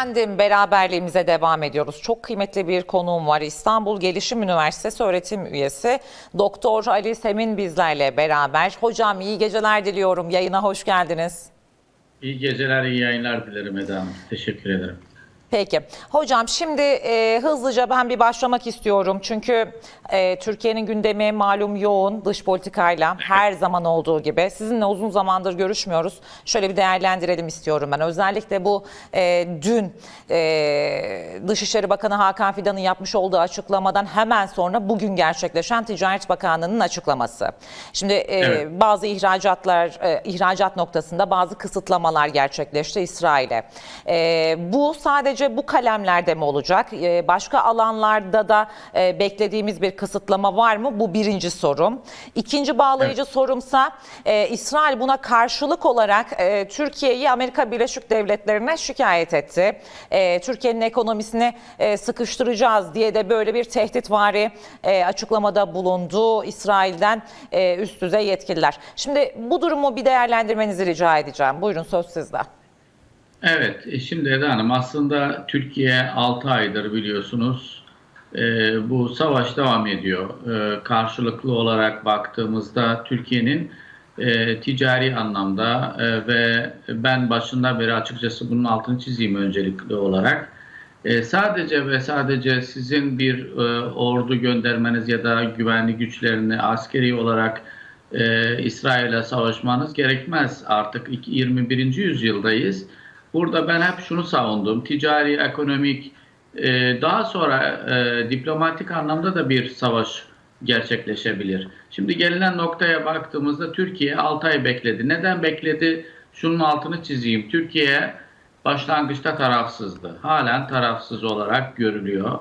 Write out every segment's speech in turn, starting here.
Efendim beraberliğimize devam ediyoruz. Çok kıymetli bir konuğum var. İstanbul Gelişim Üniversitesi öğretim üyesi Doktor Ali Semin bizlerle beraber. Hocam iyi geceler diliyorum. Yayına hoş geldiniz. İyi geceler, iyi yayınlar dilerim Eda Hanım. Teşekkür ederim. Peki. Hocam şimdi e, hızlıca ben bir başlamak istiyorum. Çünkü e, Türkiye'nin gündemi malum yoğun dış politikayla her zaman olduğu gibi. Sizinle uzun zamandır görüşmüyoruz. Şöyle bir değerlendirelim istiyorum ben. Özellikle bu e, dün e, Dışişleri Bakanı Hakan Fidan'ın yapmış olduğu açıklamadan hemen sonra bugün gerçekleşen Ticaret Bakanlığı'nın açıklaması. Şimdi e, Evet. bazı ihracatlar, e, ihracat noktasında bazı kısıtlamalar gerçekleşti İsrail'e. E, bu sadece bu kalemlerde mi olacak? E, başka alanlarda da e, beklediğimiz bir kısıtlama var mı? Bu birinci sorum. İkinci bağlayıcı sorumsa e, İsrail buna karşılık olarak e, Türkiye'yi Amerika Birleşik Devletleri'ne şikayet etti. E, Türkiye'nin ekonomisini e, sıkıştıracağız diye de böyle bir tehditvari e, açıklamada bulundu İsrail'den e, üst düzey yetkililer. Şimdi bu durumu bir değerlendirmenizi rica edeceğim. Buyurun söz sizde. Evet, e, şimdi Eda Hanım aslında Türkiye 6 aydır biliyorsunuz e, bu savaş devam ediyor. E, karşılıklı olarak baktığımızda Türkiye'nin ticari anlamda ve ben başından beri açıkçası bunun altını çizeyim öncelikli olarak. Sadece ve sadece sizin bir ordu göndermeniz ya da güvenlik güçlerini askeri olarak e, İsrail'e savaşmanız gerekmez. Artık iki- 21. yüzyıldayız. Burada ben hep şunu savundum. Ticari, ekonomik, e, daha sonra e, diplomatik anlamda da bir savaş gerçekleşebilir. Şimdi gelinen noktaya baktığımızda Türkiye 6 ay bekledi. Neden bekledi? Şunun altını çizeyim. Türkiye başlangıçta tarafsızdı. Halen tarafsız olarak görülüyor.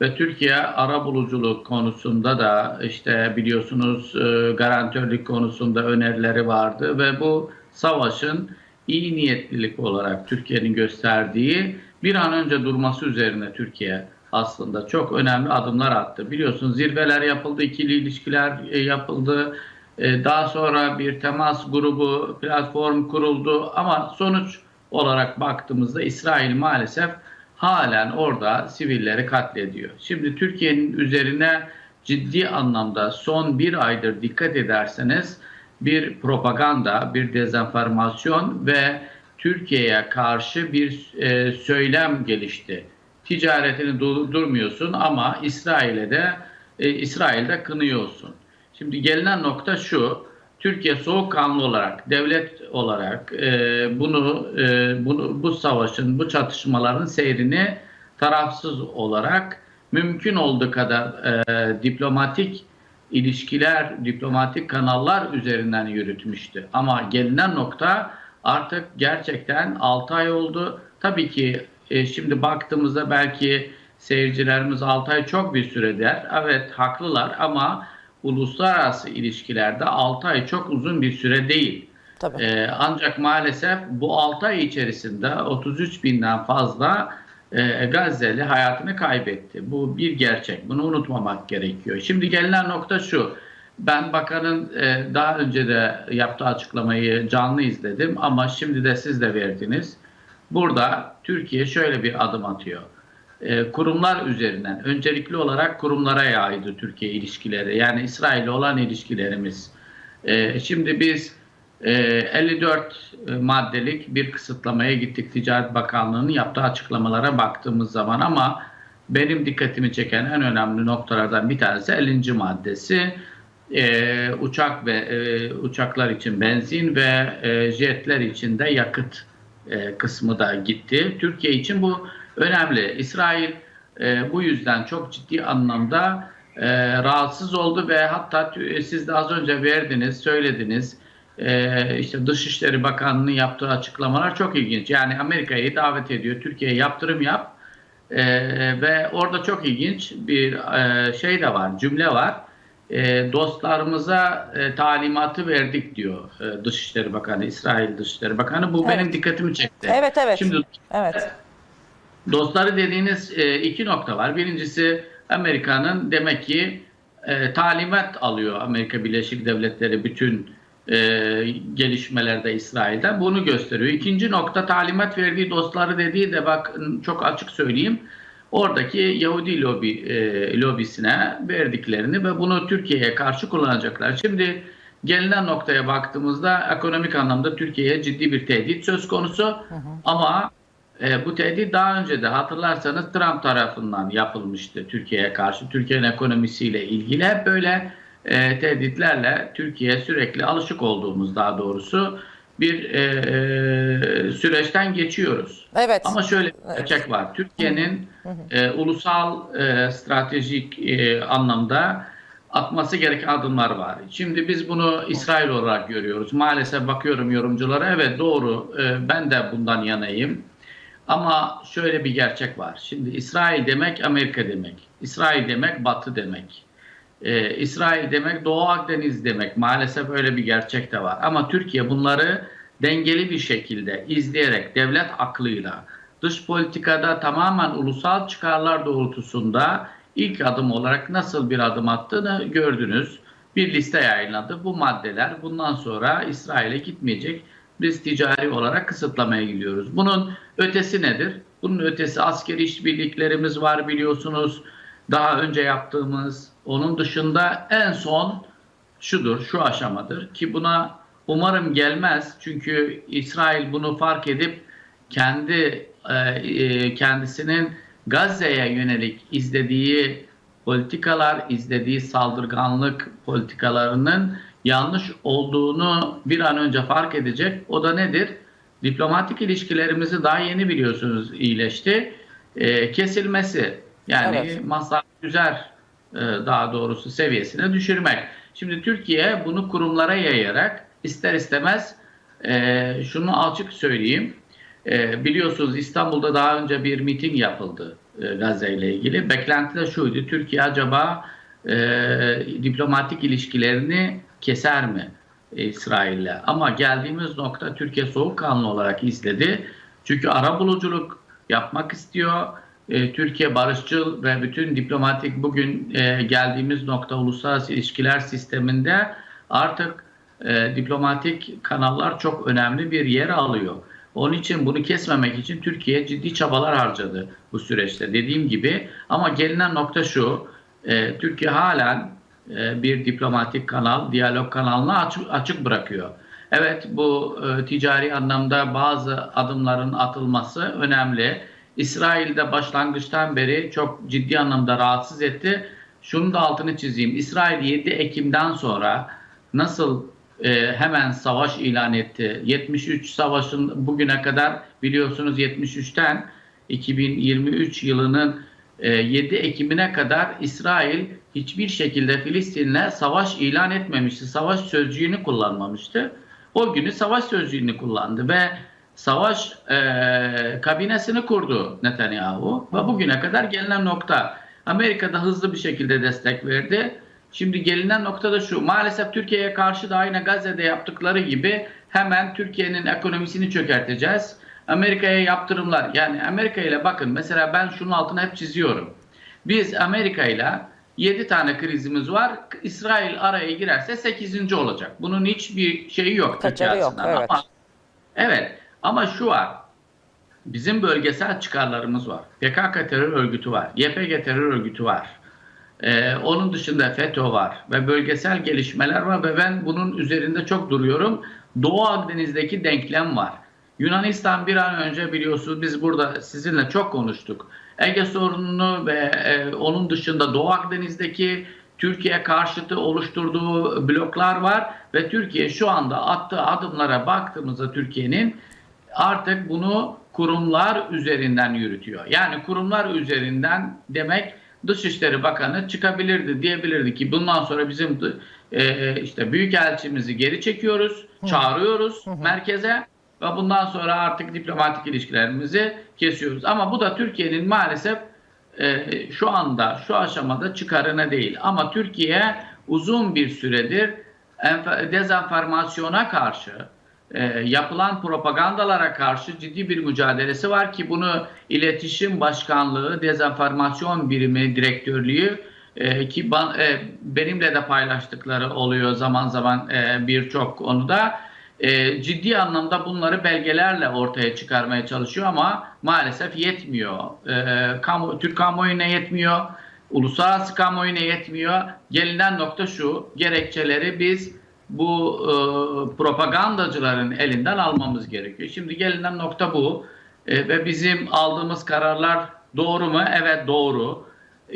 Ve Türkiye ara buluculuk konusunda da işte biliyorsunuz e, garantörlük konusunda önerileri vardı ve bu savaşın iyi niyetlilik olarak Türkiye'nin gösterdiği bir an önce durması üzerine Türkiye aslında çok önemli adımlar attı. Biliyorsunuz zirveler yapıldı, ikili ilişkiler e, yapıldı. E, Daha sonra bir temas grubu, platform kuruldu ama sonuç olarak baktığımızda İsrail maalesef halen orada sivilleri katlediyor. Şimdi Türkiye'nin üzerine ciddi anlamda son bir aydır dikkat ederseniz bir propaganda, bir dezenformasyon ve Türkiye'ye karşı bir e, söylem gelişti. Ticaretini durdurmuyorsun ama İsrail'e de e, İsrail'de kınıyorsun. Şimdi gelinen nokta şu. Türkiye soğukkanlı olarak, devlet olarak e, bunu e, bunu bu savaşın, bu çatışmaların seyrini tarafsız olarak mümkün olduğu kadar e, diplomatik ilişkiler, diplomatik kanallar üzerinden yürütmüştü. Ama gelinen nokta artık gerçekten 6 ay oldu. Tabii ki e, şimdi baktığımızda belki seyircilerimiz 6 ay çok bir süre der. Evet haklılar ama uluslararası ilişkilerde 6 ay çok uzun bir süre değil. Tabii. Ee, ancak maalesef bu 6 ay içerisinde 33 binden fazla e, Gazze'li hayatını kaybetti. Bu bir gerçek. Bunu unutmamak gerekiyor. Şimdi gelinen nokta şu. Ben bakanın e, daha önce de yaptığı açıklamayı canlı izledim ama şimdi de siz de verdiniz. Burada Türkiye şöyle bir adım atıyor. E, kurumlar üzerinden öncelikli olarak kurumlara yaydı Türkiye ilişkileri. Yani İsrail'le olan ilişkilerimiz. E, şimdi biz 54 maddelik bir kısıtlamaya gittik Ticaret Bakanlığı'nın yaptığı açıklamalara baktığımız zaman ama benim dikkatimi çeken en önemli noktalardan bir tanesi 50. maddesi. E, uçak ve e, uçaklar için benzin ve e, jetler için de yakıt e, kısmı da gitti. Türkiye için bu önemli. İsrail e, bu yüzden çok ciddi anlamda e, rahatsız oldu ve hatta siz de az önce verdiniz, söylediniz. E, işte Dışişleri Bakanlığı'nın yaptığı açıklamalar çok ilginç. Yani Amerika'yı davet ediyor, Türkiye'ye yaptırım yap. E, ve orada çok ilginç bir e, şey de var, cümle var. E, dostlarımıza e, talimatı verdik diyor e, Dışişleri Bakanı, İsrail Dışişleri Bakanı. Bu Evet. benim dikkatimi çekti. Evet evet. Şimdi Evet. dostları dediğiniz e, iki nokta var. Birincisi Amerika'nın demek ki e, talimat alıyor Amerika Birleşik Devletleri bütün e, gelişmelerde İsrail'den bunu gösteriyor. İkinci nokta talimat verdiği dostları dediği de bak çok açık söyleyeyim. Oradaki Yahudi lobi, e, lobisine verdiklerini ve bunu Türkiye'ye karşı kullanacaklar. Şimdi gelinen noktaya baktığımızda ekonomik anlamda Türkiye'ye ciddi bir tehdit söz konusu. Ama e, bu tehdit daha önce de hatırlarsanız Trump tarafından yapılmıştı Türkiye'ye karşı. Türkiye'nin ekonomisiyle ilgili hep böyle e, tehditlerle Türkiye sürekli alışık olduğumuz daha doğrusu bir e, e, süreçten geçiyoruz. Evet. Ama şöyle bir gerçek var. Türkiye'nin e, ulusal e, stratejik e, anlamda atması gereken adımlar var. Şimdi biz bunu İsrail olarak görüyoruz. Maalesef bakıyorum yorumculara. Evet doğru. E, ben de bundan yanayım. Ama şöyle bir gerçek var. Şimdi İsrail demek Amerika demek. İsrail demek Batı demek. Ee, İsrail demek Doğu Akdeniz demek. Maalesef öyle bir gerçek de var. Ama Türkiye bunları dengeli bir şekilde izleyerek devlet aklıyla dış politikada tamamen ulusal çıkarlar doğrultusunda ilk adım olarak nasıl bir adım attığını gördünüz. Bir liste yayınladı. Bu maddeler bundan sonra İsrail'e gitmeyecek. Biz ticari olarak kısıtlamaya gidiyoruz. Bunun ötesi nedir? Bunun ötesi askeri işbirliklerimiz var biliyorsunuz. Daha önce yaptığımız. Onun dışında en son şudur, şu aşamadır ki buna umarım gelmez. Çünkü İsrail bunu fark edip kendi e, e, kendisinin Gazze'ye yönelik izlediği politikalar, izlediği saldırganlık politikalarının yanlış olduğunu bir an önce fark edecek. O da nedir? Diplomatik ilişkilerimizi daha yeni biliyorsunuz iyileşti. E, kesilmesi yani Evet. masal güzel e, daha doğrusu seviyesine düşürmek. Şimdi Türkiye bunu kurumlara yayarak ister istemez e, şunu açık söyleyeyim. E, biliyorsunuz İstanbul'da daha önce bir miting yapıldı Gazze ile ilgili. Beklenti de şuydu. Türkiye acaba diplomatik ilişkilerini keser mi İsrail'le? Ama geldiğimiz nokta Türkiye soğukkanlı olarak izledi. Çünkü ara buluculuk yapmak istiyor. E, Türkiye barışçıl ve bütün diplomatik bugün e, geldiğimiz nokta uluslararası ilişkiler sisteminde artık e, diplomatik kanallar çok önemli bir yer alıyor. Onun için bunu kesmemek için Türkiye ciddi çabalar harcadı bu süreçte dediğim gibi. Ama gelinen nokta şu, Türkiye halen bir diplomatik kanal, diyalog kanalını açık, bırakıyor. Evet bu ticari anlamda bazı adımların atılması önemli. İsrail'de başlangıçtan beri çok ciddi anlamda rahatsız etti. Şunu da altını çizeyim. İsrail 7 Ekim'den sonra nasıl e, hemen savaş ilan etti. 73 savaşın bugüne kadar biliyorsunuz 73'ten 2023 yılının e, 7 Ekim'ine kadar İsrail hiçbir şekilde Filistin'le savaş ilan etmemişti. Savaş sözcüğünü kullanmamıştı. O günü savaş sözcüğünü kullandı ve savaş e, kabinesini kurdu Netanyahu ve bugüne kadar gelinen nokta Amerika'da hızlı bir şekilde destek verdi. Şimdi gelinen nokta da şu maalesef Türkiye'ye karşı da aynı Gazze'de yaptıkları gibi hemen Türkiye'nin ekonomisini çökerteceğiz. Amerika'ya yaptırımlar yani Amerika ile bakın mesela ben şunun altını hep çiziyorum. Biz Amerika ile 7 tane krizimiz var. İsrail araya girerse 8. olacak. Bunun hiçbir şeyi yok. Kaçarı yok, evet. Ama Evet ama şu var. Bizim bölgesel çıkarlarımız var. PKK terör örgütü var. YPG terör örgütü var. Ee, onun dışında FETÖ var. Ve bölgesel gelişmeler var ve ben bunun üzerinde çok duruyorum. Doğu Akdeniz'deki denklem var. Yunanistan bir an önce biliyorsunuz biz burada sizinle çok konuştuk. Ege sorununu ve e, onun dışında Doğu Akdeniz'deki Türkiye karşıtı oluşturduğu bloklar var ve Türkiye şu anda attığı adımlara baktığımızda Türkiye'nin artık bunu kurumlar üzerinden yürütüyor. Yani kurumlar üzerinden demek Dışişleri Bakanı çıkabilirdi diyebilirdi ki bundan sonra bizim e, işte büyükelçimizi geri çekiyoruz, çağırıyoruz merkeze ve bundan sonra artık diplomatik ilişkilerimizi kesiyoruz. Ama bu da Türkiye'nin maalesef e, şu anda şu aşamada çıkarına değil ama Türkiye uzun bir süredir enf- dezenformasyona karşı e, yapılan propagandalara karşı ciddi bir mücadelesi var ki bunu İletişim Başkanlığı Dezenformasyon Birimi Direktörlüğü E, ki ban, e, benimle de paylaştıkları oluyor zaman zaman e, birçok konuda. E, ciddi anlamda bunları belgelerle ortaya çıkarmaya çalışıyor ama maalesef yetmiyor. E, kamu, Türk kamuoyuna yetmiyor. Uluslararası kamuoyuna yetmiyor. Gelinen nokta şu, gerekçeleri biz bu e, propagandacıların elinden almamız gerekiyor. Şimdi gelinen nokta bu E, ve bizim aldığımız kararlar doğru mu? Evet doğru.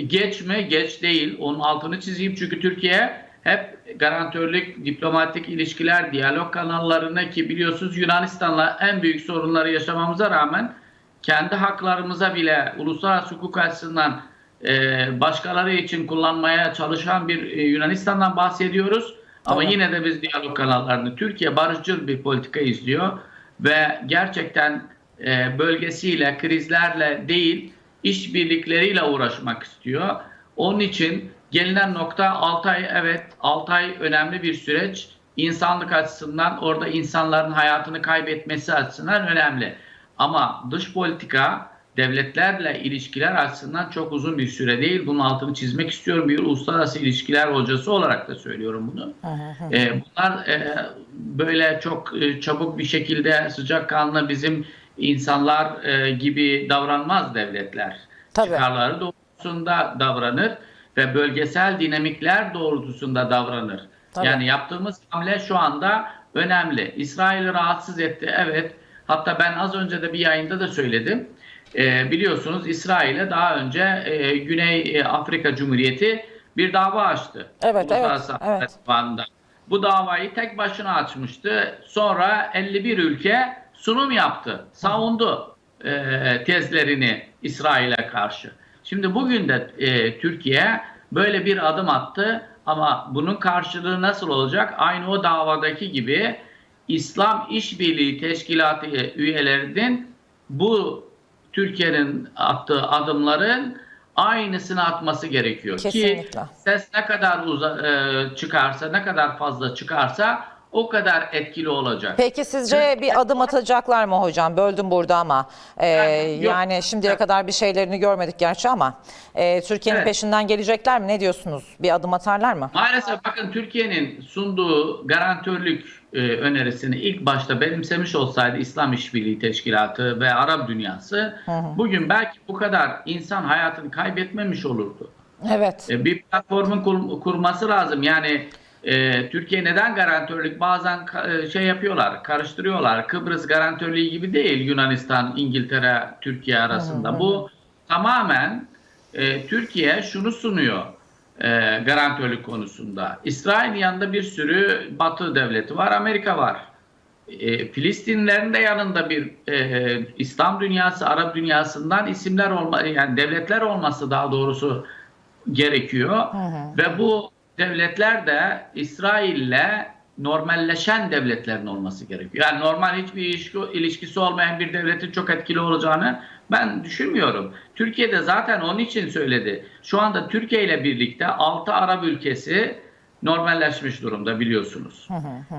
Geç mi? Geç değil. Onun altını çizeyim çünkü Türkiye hep garantörlük, diplomatik ilişkiler, diyalog kanallarına ki biliyorsunuz Yunanistan'la en büyük sorunları yaşamamıza rağmen kendi haklarımıza bile uluslararası hukuk açısından e, başkaları için kullanmaya çalışan bir e, Yunanistan'dan bahsediyoruz. Ama Tabii. yine de biz diyalog kanallarını Türkiye barışçıl bir politika izliyor ve gerçekten e, bölgesiyle, krizlerle değil işbirlikleriyle uğraşmak istiyor. Onun için gelinen nokta 6 ay evet 6 ay önemli bir süreç. İnsanlık açısından orada insanların hayatını kaybetmesi açısından önemli. Ama dış politika devletlerle ilişkiler açısından çok uzun bir süre değil. Bunun altını çizmek istiyorum. Bir uluslararası ilişkiler hocası olarak da söylüyorum bunu. Ee, bunlar e, böyle çok e, çabuk bir şekilde sıcakkanlı bizim insanlar e, gibi davranmaz devletler. Tabii. Çıkarları doğrultusunda davranır ve bölgesel dinamikler doğrultusunda davranır. Tabii. Yani yaptığımız hamle şu anda önemli. İsrail'i rahatsız etti. Evet. Hatta ben az önce de bir yayında da söyledim. Ee, biliyorsunuz İsrail'e daha önce e, Güney e, Afrika Cumhuriyeti bir dava açtı. Evet, Uluslararası evet, evet. Divanı'nda. Bu davayı tek başına açmıştı. Sonra 51 ülke sunum yaptı. Savundu e, tezlerini İsrail'e karşı. Şimdi bugün de e, Türkiye böyle bir adım attı ama bunun karşılığı nasıl olacak? Aynı o davadaki gibi İslam İşbirliği Teşkilatı üyelerinin bu Türkiye'nin attığı adımların aynısını atması gerekiyor ki Kesinlikle. ses ne kadar uza, e, çıkarsa, ne kadar fazla çıkarsa o kadar etkili olacak. Peki sizce bir adım atacaklar mı hocam? Böldüm burada ama. Ee, Yani yani şimdiye kadar bir şeylerini görmedik gerçi ama. e, Türkiye'nin Evet. peşinden gelecekler mi? Ne diyorsunuz? Bir adım atarlar mı? Maalesef bakın Türkiye'nin sunduğu garantörlük e, önerisini ilk başta benimsemiş olsaydı İslam İşbirliği Teşkilatı ve Arap dünyası bugün belki bu kadar insan hayatını kaybetmemiş olurdu. Evet. E, bir platformun kur- kurması lazım. Yani e, Türkiye neden garantörlük bazen ka- e, şey yapıyorlar, karıştırıyorlar. Kıbrıs garantörlüğü gibi değil Yunanistan, İngiltere, Türkiye arasında. Bu tamamen e, Türkiye şunu sunuyor e, garantörlük konusunda. İsrail'in yanında bir sürü Batı devleti var, Amerika var. E, Filistinlerin de yanında bir e, İslam dünyası, Arap dünyasından isimler olma, yani devletler olması daha doğrusu gerekiyor. Ve bu devletler de İsrail'le normalleşen devletlerin olması gerekiyor. Yani normal hiçbir ilişki, ilişkisi olmayan bir devletin çok etkili olacağını ben düşünmüyorum. Türkiye'de zaten onun için söyledi. Şu anda Türkiye ile birlikte 6 Arap ülkesi normalleşmiş durumda biliyorsunuz.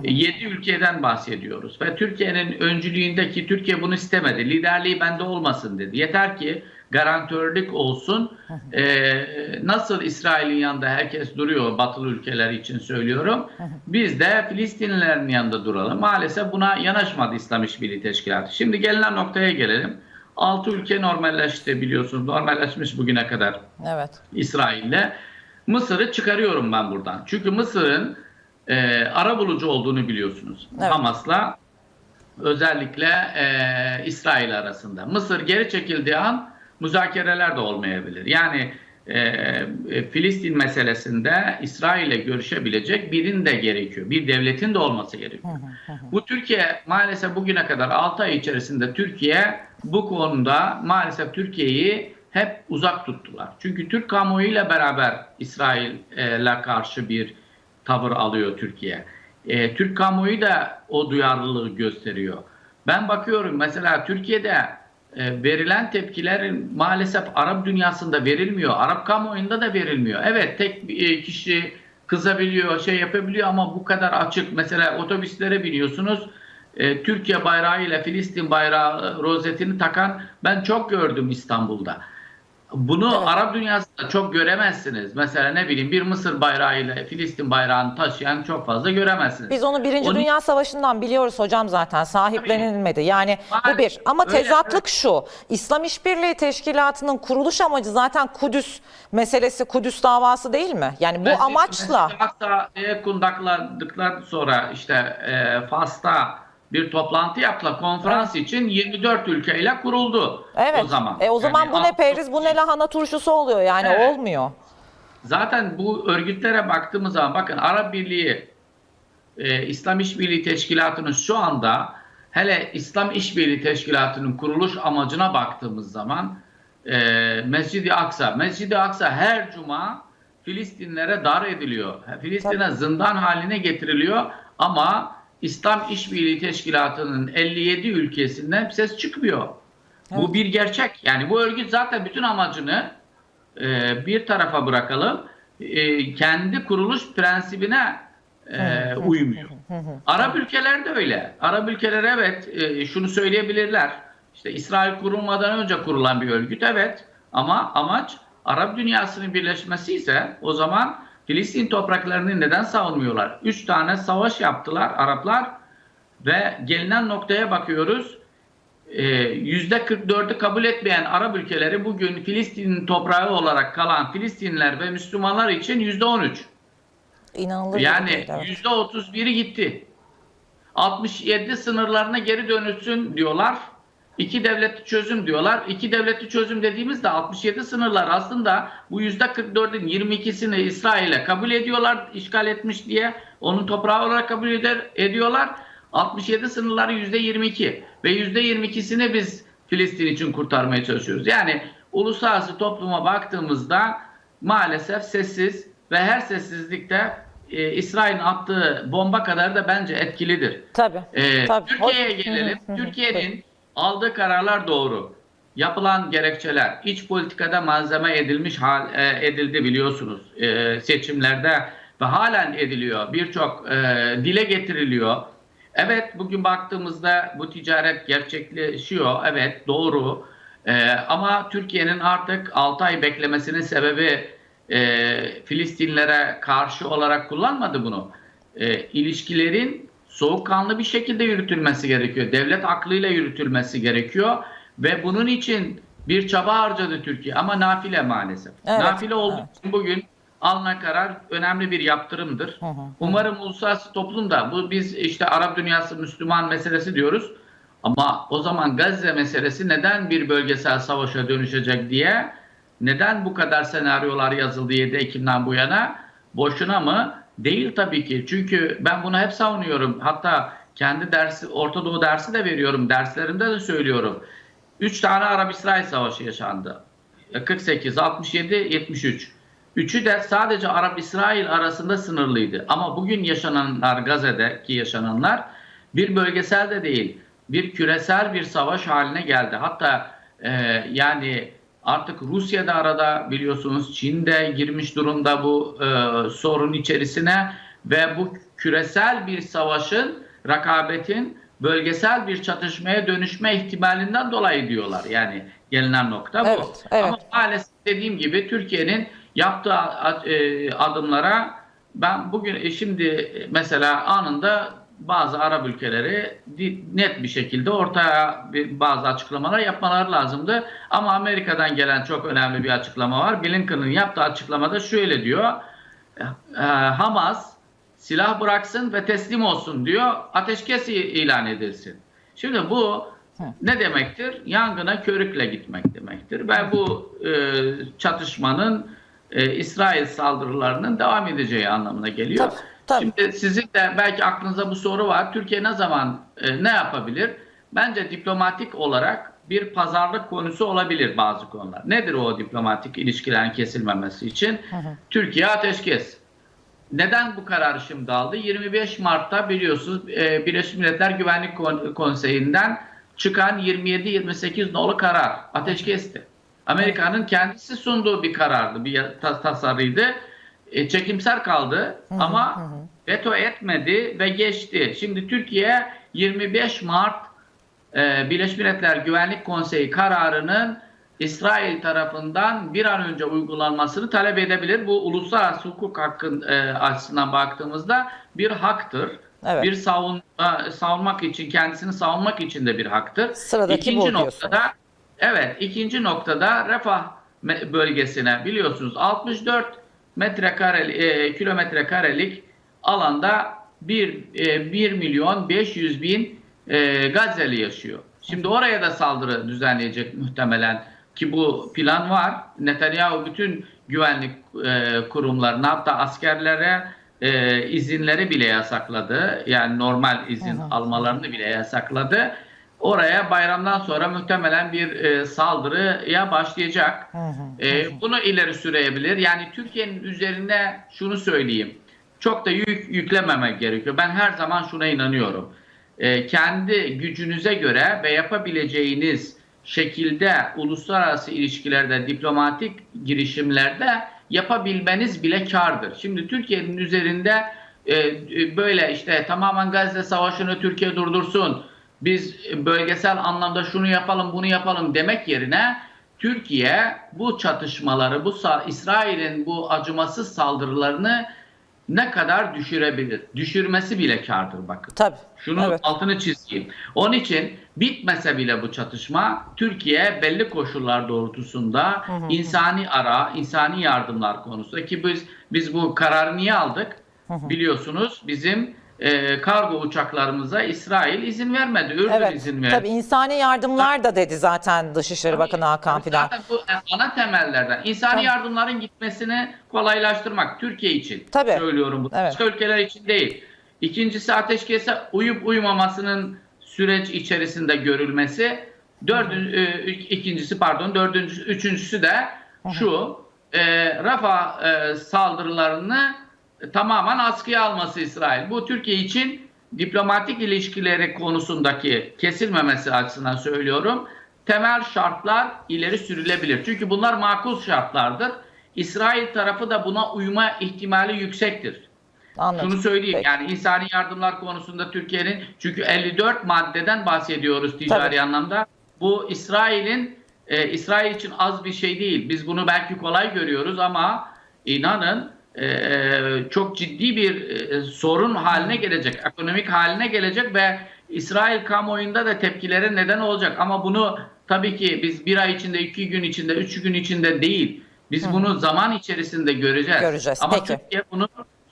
7 ülkeden bahsediyoruz ve Türkiye'nin öncülüğündeki Türkiye bunu istemedi. Liderliği bende olmasın dedi. Yeter ki garantörlük olsun. Ee, nasıl İsrail'in yanında herkes duruyor batılı ülkeler için söylüyorum. Biz de Filistinlilerin yanında duralım. Maalesef buna yanaşmadı İslam İşbirliği Teşkilatı. Şimdi gelinen noktaya gelelim. 6 ülke normalleşti biliyorsunuz. Normalleşmiş bugüne kadar. Evet. İsrail'le. Mısır'ı çıkarıyorum ben buradan. Çünkü Mısır'ın e, ara bulucu olduğunu biliyorsunuz. Evet. Hamas'la özellikle e, İsrail arasında. Mısır geri çekildiği an müzakereler de olmayabilir. Yani e, e, Filistin meselesinde İsrail'le görüşebilecek birinin de gerekiyor. Bir devletin de olması gerekiyor. Bu Türkiye maalesef bugüne kadar 6 ay içerisinde Türkiye bu konuda maalesef Türkiye'yi hep uzak tuttular. Çünkü Türk kamuoyuyla beraber İsrail'e karşı bir tavır alıyor Türkiye. E, Türk kamuoyu da o duyarlılığı gösteriyor. Ben bakıyorum mesela Türkiye'de verilen tepkilerin maalesef Arap dünyasında verilmiyor. Arap kamuoyunda da verilmiyor. Evet tek e, kişi kızabiliyor, şey yapabiliyor ama bu kadar açık. Mesela otobüslere biniyorsunuz. e, Türkiye bayrağı ile Filistin bayrağı e, rozetini takan ben çok gördüm İstanbul'da. Bunu Evet. Arap dünyasında çok göremezsiniz. Mesela ne bileyim bir Mısır bayrağıyla Filistin bayrağını taşıyan çok fazla göremezsiniz. Biz onu Birinci Onu- Dünya Savaşı'ndan biliyoruz hocam zaten sahiplenilmedi. Yani bu Maalesef. bir. Ama Öyle, tezatlık şu. İslam İşbirliği Teşkilatı'nın kuruluş amacı zaten Kudüs meselesi, Kudüs davası değil mi? Yani bu Mescid- amaçla Mescid-i Aksa'ya kundakladıktan sonra işte e, Fas'ta bir toplantı yaptılar. Konferans için 24 ülkeyle kuruldu Evet. o zaman. E o zaman Yani bu ne periz, bu ne lahana turşusu oluyor yani Evet. olmuyor. Zaten bu örgütlere baktığımız zaman bakın Arap Birliği, e, İslam İşbirliği Teşkilatı'nın şu anda hele İslam İşbirliği Teşkilatı'nın kuruluş amacına baktığımız zaman e, Mescid-i Aksa, Mescid-i Aksa her cuma Filistinlere dar ediliyor. Filistin'e zindan haline getiriliyor ama İslam İşbirliği Teşkilatı'nın 57 ülkesinden ses çıkmıyor. Bu bir gerçek. Yani bu örgüt zaten bütün amacını e, bir tarafa bırakalım. E, kendi kuruluş prensibine e, uymuyor. Arap ülkeler de öyle. Arap ülkeler evet e, şunu söyleyebilirler. İşte İsrail kurulmadan önce kurulan bir örgüt evet ama amaç Arap dünyasının birleşmesi ise o zaman Filistin topraklarını neden savunmuyorlar? Üç tane savaş yaptılar Araplar ve gelinen noktaya bakıyoruz. Ee, Yüzde 44'ü kabul etmeyen Arap ülkeleri bugün Filistin'in toprağı olarak kalan Filistinliler ve Müslümanlar için yüzde 13. İnanılır gibi Yani yüzde 31'i gitti. 67 sınırlarına geri dönülsün diyorlar. İki devletli çözüm diyorlar. İki devletli çözüm dediğimizde 67 sınırlar aslında bu yüzde 44'ün 22'sini İsrail'e kabul ediyorlar işgal etmiş diye. Onun toprağı olarak kabul eder, ediyorlar. 67 sınırları yüzde 22 ve yüzde 22'sini biz Filistin için kurtarmaya çalışıyoruz. Yani uluslararası topluma baktığımızda maalesef sessiz ve her sessizlikte e, İsrail'in attığı bomba kadar da bence etkilidir. Tabii. Ee, tabii. Türkiye'ye gelelim. Türkiye'nin aldığı kararlar doğru. Yapılan gerekçeler, iç politikada malzeme edilmiş hal e, edildi biliyorsunuz e, seçimlerde ve halen ediliyor. Birçok e, dile getiriliyor. Evet bugün baktığımızda bu ticaret gerçekleşiyor. Evet doğru. E, ama Türkiye'nin artık 6 ay beklemesinin sebebi e, Filistinlere karşı olarak kullanmadı bunu. E, ilişkilerin soğukkanlı bir şekilde yürütülmesi gerekiyor. Devlet aklıyla yürütülmesi gerekiyor ve bunun için bir çaba harcadı Türkiye ama nafile maalesef. Evet, nafile olduğu evet. için bugün alınan karar önemli bir yaptırımdır. hı, hı. Umarım uluslararası toplumda bu biz işte Arap dünyası Müslüman meselesi diyoruz. Ama o zaman Gazze meselesi neden bir bölgesel savaşa dönüşecek diye neden bu kadar senaryolar yazıldı 7 Ekim'den bu yana? Boşuna mı? Değil tabii ki. Çünkü ben bunu hep savunuyorum. Hatta kendi dersi, Orta Doğu dersi de veriyorum. Derslerimde de söylüyorum. 3 tane Arap-İsrail savaşı yaşandı. 48, 67, 73. Üçü de sadece Arap-İsrail arasında sınırlıydı. Ama bugün yaşananlar, Gazze'deki yaşananlar bir bölgesel de değil, bir küresel bir savaş haline geldi. Hatta e, yani artık Rusya da arada biliyorsunuz Çin de girmiş durumda bu e, sorun içerisine ve bu küresel bir savaşın, rakabetin bölgesel bir çatışmaya dönüşme ihtimalinden dolayı diyorlar. Yani gelinen nokta bu. Evet, evet. Ama maalesef dediğim gibi Türkiye'nin yaptığı e, adımlara ben bugün e, şimdi mesela anında bazı Arap ülkeleri net bir şekilde ortaya bir, bazı açıklamalar yapmaları lazımdı. Ama Amerika'dan gelen çok önemli bir açıklama var. Blinken'ın yaptığı açıklamada şöyle diyor. e, Hamas silah bıraksın ve teslim olsun diyor. Ateşkes ilan edilsin. Şimdi bu ne demektir? Yangına körükle gitmek demektir. Ve bu e, çatışmanın e, İsrail saldırılarının devam edeceği anlamına geliyor. Tabii, tabii. Şimdi sizin de belki aklınızda bu soru var. Türkiye ne zaman e, ne yapabilir? Bence diplomatik olarak bir pazarlık konusu olabilir bazı konular. Nedir o diplomatik ilişkilerin kesilmemesi için? Türkiye ateşkes. Neden bu kararı şimdi aldı? 25 Mart'ta biliyorsunuz e, Birleşmiş Milletler Güvenlik Kon- Konseyi'nden çıkan 27-28 nolu karar ateşkesti. Amerika'nın kendisi sunduğu bir karardı, bir ta- tasarıydı. E, çekimser kaldı ama veto etmedi ve geçti. Şimdi Türkiye 25 Mart e, Birleşmiş Milletler Güvenlik Konseyi kararının İsrail tarafından bir an önce uygulanmasını talep edebilir. Bu uluslararası hukuk hakkın e, açısından baktığımızda bir haktır. Evet. Bir savunma, savunmak için kendisini savunmak için de bir haktır. Sıradaki ikinci noktada evet ikinci noktada Refah bölgesine biliyorsunuz 64 metrekare e, kilometre karelik alanda 1 e, 1 milyon 500 bin e, Gazze'li yaşıyor. Şimdi oraya da saldırı düzenleyecek muhtemelen ki bu plan var. Netanyahu bütün güvenlik e, kurumlarına hatta askerlere e, izinleri bile yasakladı. Yani normal izin almalarını bile yasakladı. Oraya bayramdan sonra muhtemelen bir e, saldırıya başlayacak. E, bunu ileri sürebilir. Yani Türkiye'nin üzerine şunu söyleyeyim. Çok da yük yüklememek gerekiyor. Ben her zaman şuna inanıyorum. E, kendi gücünüze göre ve yapabileceğiniz şekilde uluslararası ilişkilerde, diplomatik girişimlerde yapabilmeniz bile kardır. Şimdi Türkiye'nin üzerinde e, e, böyle işte tamamen Gazze Savaşı'nı Türkiye durdursun, biz bölgesel anlamda şunu yapalım, bunu yapalım demek yerine Türkiye bu çatışmaları, bu İsrail'in bu acımasız saldırılarını ne kadar düşürebilir? Düşürmesi bile kardır bakın. Tabii. Şunu Evet. altını çizeyim. Onun için bitmese bile bu çatışma Türkiye belli koşullar doğrultusunda insani ara, insani yardımlar konusunda ki biz biz bu kararı niye aldık? Biliyorsunuz bizim e, kargo uçaklarımıza İsrail izin vermedi. Ürdün Evet. izin verdi. Tabii insani yardımlar da dedi zaten Dışişleri Bakanı Hakan Fidan. Zaten bu ana temellerden insani Tabii. yardımların gitmesini kolaylaştırmak Türkiye için Tabii. söylüyorum bu. Evet. Başka ülkeler için değil. İkincisi ateşkese uyup uyumamasının süreç içerisinde görülmesi. Dördün, e, ikincisi pardon dördüncüsü, üçüncüsü de şu e, Rafa e, saldırılarını tamamen askıya alması İsrail. Bu Türkiye için diplomatik ilişkileri konusundaki kesilmemesi açısından söylüyorum. Temel şartlar ileri sürülebilir. Çünkü bunlar makul şartlardır. İsrail tarafı da buna uyma ihtimali yüksektir. Anladım. Şunu söyleyeyim Peki. yani insani yardımlar konusunda Türkiye'nin çünkü 54 maddeden bahsediyoruz ticari Tabii. anlamda. Bu İsrail'in e, İsrail için az bir şey değil. Biz bunu belki kolay görüyoruz ama inanın e, çok ciddi bir e, sorun haline gelecek, ekonomik haline gelecek ve İsrail kamuoyunda da tepkilere neden olacak. Ama bunu tabii ki biz bir ay içinde, iki gün içinde, üç gün içinde değil. Biz bunu zaman içerisinde göreceğiz. Göreceğiz, Ama peki. Türkiye bunu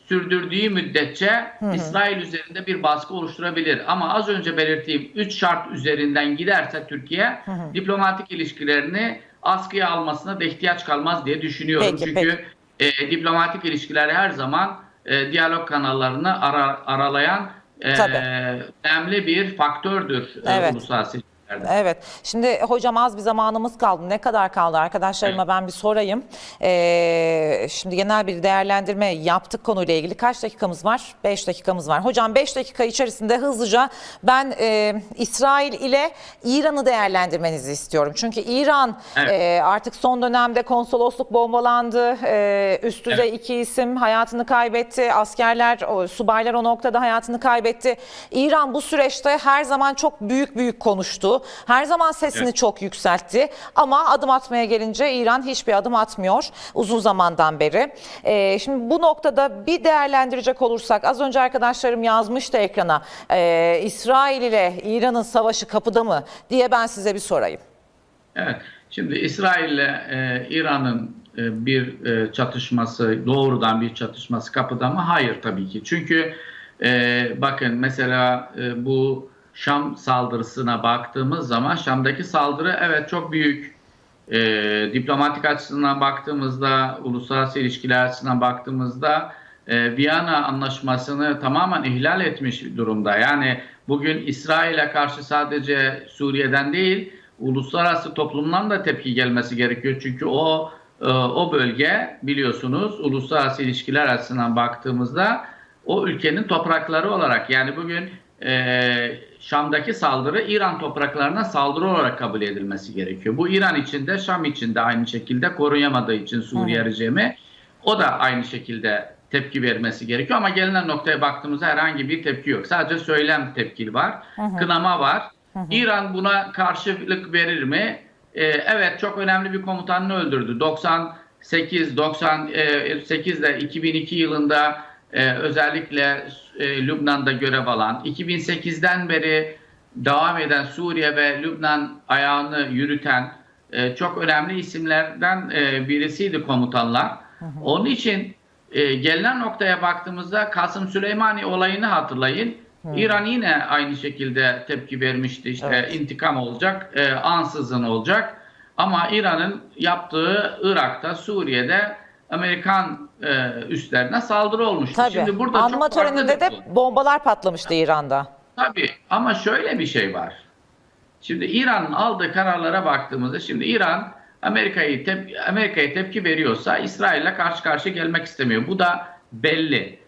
sürdürdüğü müddetçe İsrail üzerinde bir baskı oluşturabilir. Ama az önce belirttiğim 3 şart üzerinden giderse Türkiye diplomatik ilişkilerini askıya almasına da ihtiyaç kalmaz diye düşünüyorum. Peki, Çünkü e, diplomatik ilişkiler her zaman e, diyalog kanallarını ara- aralayan e, önemli bir faktördür e, Evet. uluslararası ilişkilerde. Evet. Şimdi hocam az bir zamanımız kaldı. Ne kadar kaldı arkadaşlarıma ben bir sorayım. Ee, şimdi genel bir değerlendirme yaptık konuyla ilgili. Kaç dakikamız var? 5 dakikamız var. Hocam 5 dakika içerisinde hızlıca ben e, İsrail ile İran'ı değerlendirmenizi istiyorum. Çünkü İran Evet. e, artık son dönemde konsolosluk bombalandı. E, üst düzey Evet. iki isim hayatını kaybetti. Askerler, o, subaylar o noktada hayatını kaybetti. İran bu süreçte her zaman çok büyük büyük konuştu. Her zaman sesini Evet. çok yükseltti. Ama adım atmaya gelince İran hiçbir adım atmıyor uzun zamandan beri. Ee, şimdi bu noktada bir değerlendirecek olursak az önce arkadaşlarım yazmıştı ekrana. Ee, İsrail ile İran'ın savaşı kapıda mı diye ben size bir sorayım. Evet. Şimdi İsrail ile e, İran'ın e, bir e, çatışması, doğrudan bir çatışması kapıda mı? Hayır tabii ki. Çünkü e, bakın mesela e, bu Şam saldırısına baktığımız zaman Şam'daki saldırı evet çok büyük. E, diplomatik açısından baktığımızda, uluslararası ilişkiler açısından baktığımızda e, Viyana anlaşmasını tamamen ihlal etmiş durumda. Yani bugün İsrail'e karşı sadece Suriye'den değil, uluslararası toplumdan da tepki gelmesi gerekiyor. Çünkü o e, o bölge biliyorsunuz uluslararası ilişkiler açısından baktığımızda o ülkenin toprakları olarak yani bugün e, Şam'daki saldırı İran topraklarına saldırı olarak kabul edilmesi gerekiyor. Bu İran için de Şam için de aynı şekilde koruyamadığı için Suriye rejimi o da aynı şekilde tepki vermesi gerekiyor ama gelinen noktaya baktığımızda herhangi bir tepki yok. Sadece söylem tepkili var, kınama var. İran buna karşılık verir mi? e, evet çok önemli bir komutanını öldürdü. 98 98'de 2002 yılında e, özellikle e, Lübnan'da görev alan, 2008'den beri devam eden Suriye ve Lübnan ayağını yürüten e, çok önemli isimlerden e, birisiydi komutanlar. Onun için e, gelinen noktaya baktığımızda Kasım Süleymani olayını hatırlayın. İran yine aynı şekilde tepki vermişti. İşte Evet. intikam olacak, e, ansızın olacak. Ama İran'ın yaptığı Irak'ta, Suriye'de Amerikan e, üslerine saldırı olmuştu. Tabii. Şimdi burada çok Anma farklı töreninde de konu. bombalar patlamıştı İran'da. Tabii ama şöyle bir şey var. Şimdi İran'ın aldığı kararlara baktığımızda şimdi İran Amerika'yı tep Amerika'ya tepki veriyorsa İsrail'le karşı karşıya gelmek istemiyor. Bu da belli.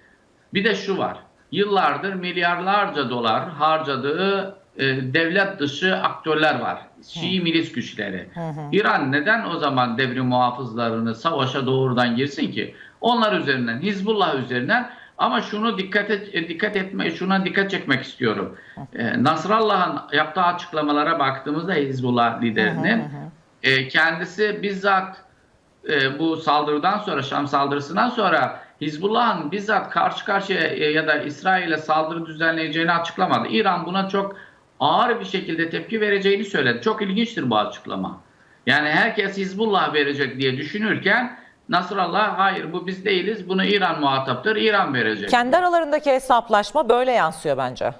Bir de şu var. Yıllardır milyarlarca dolar harcadığı e, devlet dışı aktörler var. Şii milis güçleri. İran neden o zaman devrim muhafızlarını savaşa doğrudan girsin ki? Onlar üzerinden, Hizbullah üzerinden ama şunu dikkat et, e, dikkat etme, şuna dikkat çekmek istiyorum. E, Nasrallah'ın yaptığı açıklamalara baktığımızda Hizbullah liderinin e, kendisi bizzat e, bu saldırıdan sonra Şam saldırısından sonra Hizbullah'ın bizzat karşı karşıya e, ya da İsrail'e saldırı düzenleyeceğini açıklamadı. İran buna çok ağır bir şekilde tepki vereceğini söyledi. Çok ilginçtir bu açıklama. Yani herkes Hizbullah verecek diye düşünürken Nasrallah hayır bu biz değiliz bunu İran muhataptır İran verecek. Kendi aralarındaki hesaplaşma böyle yansıyor bence.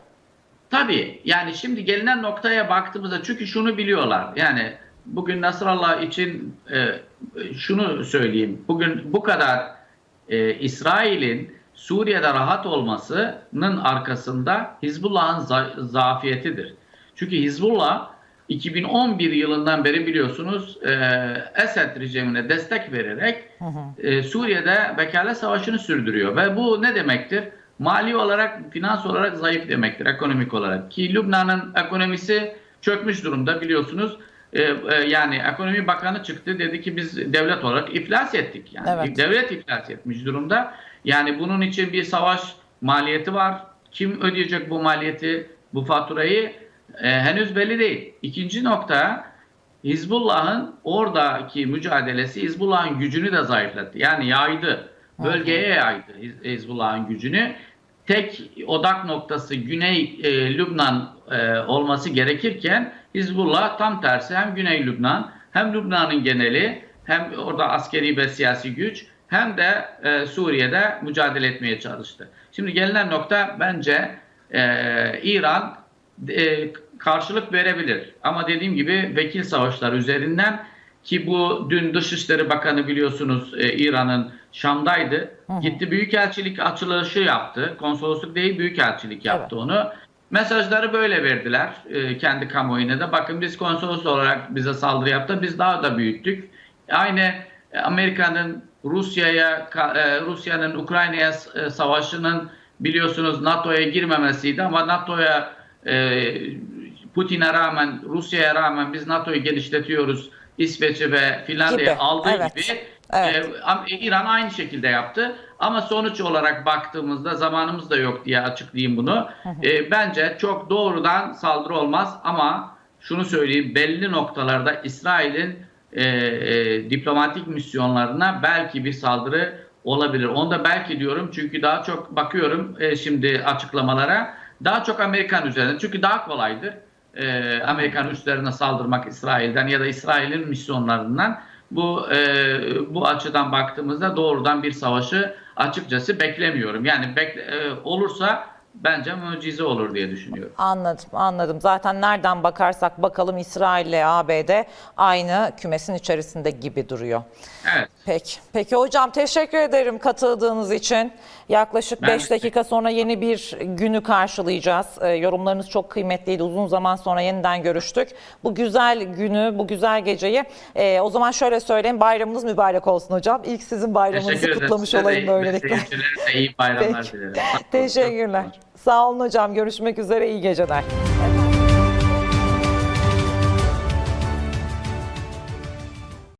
Tabii yani şimdi gelinen noktaya baktığımızda çünkü şunu biliyorlar. Yani bugün Nasrallah için e, şunu söyleyeyim. Bugün bu kadar e, İsrail'in Suriye'de rahat olmasının arkasında Hizbullah'ın za- zafiyetidir. Çünkü Hizbullah 2011 yılından beri biliyorsunuz e, Esed rejimine destek vererek e, Suriye'de vekalet savaşını sürdürüyor. Ve bu ne demektir? Mali olarak, finans olarak zayıf demektir, ekonomik olarak. Ki Lübnan'ın ekonomisi çökmüş durumda biliyorsunuz. E, e, yani ekonomi bakanı çıktı dedi ki biz devlet olarak iflas ettik. Yani Evet. devlet iflas etmiş durumda. Yani bunun için bir savaş maliyeti var. Kim ödeyecek bu maliyeti, bu faturayı e, henüz belli değil. İkinci nokta Hizbullah'ın oradaki mücadelesi Hizbullah'ın gücünü de zayıflattı. Yani yaydı. Bölgeye yaydı Hiz- Hizbullah'ın gücünü. Tek odak noktası Güney e, Lübnan e, olması gerekirken Hizbullah tam tersi hem Güney Lübnan hem Lübnan'ın geneli hem orada askeri ve siyasi güç hem de e, Suriye'de mücadele etmeye çalıştı. Şimdi gelinen nokta bence e, İran e, karşılık verebilir. Ama dediğim gibi vekil savaşları üzerinden ki bu dün Dışişleri Bakanı biliyorsunuz e, İran'ın Şam'daydı. Gitti büyükelçilik açılışı yaptı. Konsolosluk değil büyükelçilik yaptı onu. Mesajları böyle verdiler e, kendi kamuoyuna da. Bakın biz konsolos olarak bize saldırı yaptı. Biz daha da büyüttük. Aynı Amerika'nın Rusya'ya e, Rusya'nın Ukrayna'ya e, savaşının biliyorsunuz NATO'ya girmemesiydi ama NATO'ya e, Putin'e rağmen Rusya'ya rağmen biz NATO'yu genişletiyoruz. İsveç'i ve Finlandiya'yı aldığı evet. gibi Evet. İran aynı şekilde yaptı. Ama sonuç olarak baktığımızda zamanımız da yok diye açıklayayım bunu. E, bence çok doğrudan saldırı olmaz ama şunu söyleyeyim belli noktalarda İsrail'in e, e, diplomatik misyonlarına belki bir saldırı olabilir. Onu da belki diyorum çünkü daha çok bakıyorum e, şimdi açıklamalara daha çok Amerikan üzerinde çünkü daha kolaydır e, Amerikan üslerine saldırmak İsrail'den ya da İsrail'in misyonlarından bu e, bu açıdan baktığımızda doğrudan bir savaşı açıkçası beklemiyorum. Yani bekle- e, olursa bence mucize olur diye düşünüyorum. Anladım, anladım. Zaten nereden bakarsak bakalım İsrail ile ABD aynı kümesin içerisinde gibi duruyor. Evet. Peki. Peki hocam teşekkür ederim katıldığınız için. Yaklaşık Ben 5 dakika sonra yeni bir günü karşılayacağız. Ee, yorumlarınız çok kıymetliydi. Uzun zaman sonra yeniden görüştük. Bu güzel günü, bu güzel geceyi e, o zaman şöyle söyleyeyim. Bayramınız mübarek olsun hocam. İlk sizin bayramınızı Teşekkür ederim. kutlamış Size de- olayım böylelikle. seyircilere de iyi bayramlar Peki. dilerim. Teşekkürler. Sağ olun hocam. Görüşmek üzere. İyi geceler.